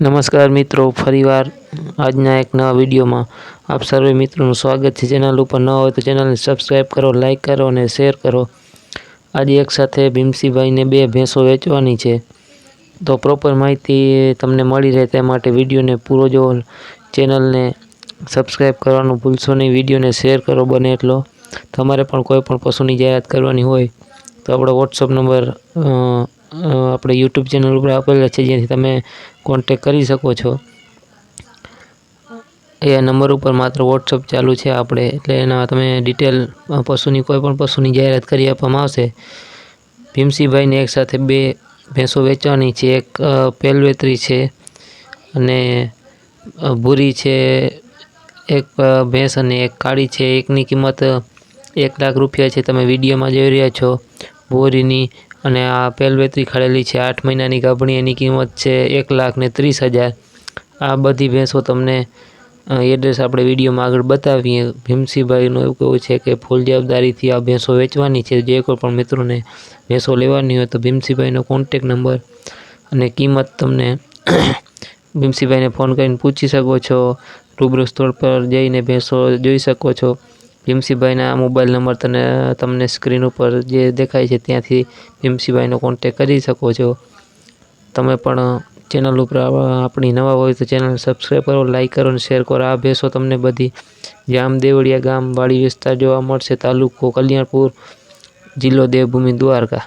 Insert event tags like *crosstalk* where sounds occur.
નમસ્કાર મિત્રો, ફરીવાર આજના એક નવા વિડીયોમાં આપ સર્વે મિત્રોનું સ્વાગત છે. ચેનલ ઉપર ન હોય તો ચેનલને સબસ્ક્રાઈબ કરો, લાઇક કરો અને શેર કરો. આજે એકસાથે ભીમસીભાઈને બે ભેંસો વેચવાની છે. તો પ્રોપર માહિતી તમને મળી રહે તે માટે વિડીયોને પૂરો જો ચેનલને સબસ્ક્રાઈબ કરવાનું ભૂલશો નહીં, વિડીયોને શેર કરો બને એટલો. તમારે પણ કોઈ પણ પશુની જાહેરાત કરવાની હોય તો આપણો વોટ્સઅપ નંબર આપણે યુટ્યુબ ચેનલ ઉપર આપેલા છે, જેથી તમે કોન્ટેક કરી શકો છો. એ નંબર ઉપર માત્ર વોટ્સઅપ ચાલુ છે આપણે, એટલે એના તમે ડિટેલ પશુની કોઈ પણ પશુની જાહેરાત કરી આપવામાં આવશે. ભીમસીભાઈને એકસાથે બે ભેંસો વેચવાની છે, એક પેલવેતરી છે અને ભૂરી છે, એક ભેંસ અને એક કાળી છે. એકની કિંમત એક લાખ રૂપિયા છે. તમે વિડીયોમાં જોઈ રહ્યા છો. બોરીની અને આ પેલવેતરી ખડેલી છે. આઠ મહિનાની ગાભણી, એની કિંમત છે એક લાખ ને ત્રીસ હજાર. આ બધી ભેંસો તમને એડ્રેસ આપણે વિડીયોમાં આગળ બતાવીએ. ભીમસીભાઈનું એવું કહેવું છે કે ફૂલ જવાબદારીથી આ ભેંસો વેચવાની છે. જે કોઈ પણ મિત્રોને ભેંસો લેવાની હોય તો ભીમસીભાઈનો કોન્ટેક નંબર અને કિંમત તમને *coughs* ભીમસીભાઈને ફોન કરીને પૂછી શકો છો. રૂબરૂ સ્થળ પર જઈને ભેંસો જોઈ શકો છો. ભીમસીભાઈના મોબાઈલ નંબર તને તમને સ્ક્રીન ઉપર જે દેખાય છે ત્યાંથી ભીમસીભાઈનો કોન્ટેક કરી શકો છો. તમે પણ ચેનલ ઉપર આપણી નવા હોય તો ચેનલ સબસ્ક્રાઈબ કરો લાઈક કરો અને શેર કરો. આ ભેંસો તમને બધી જામદેવળિયા ગામ વાડી વિસ્તાર જોવા મળશે. તાલુકો કલ્યાણપુર, જિલ્લો દેવભૂમિ દ્વારકા.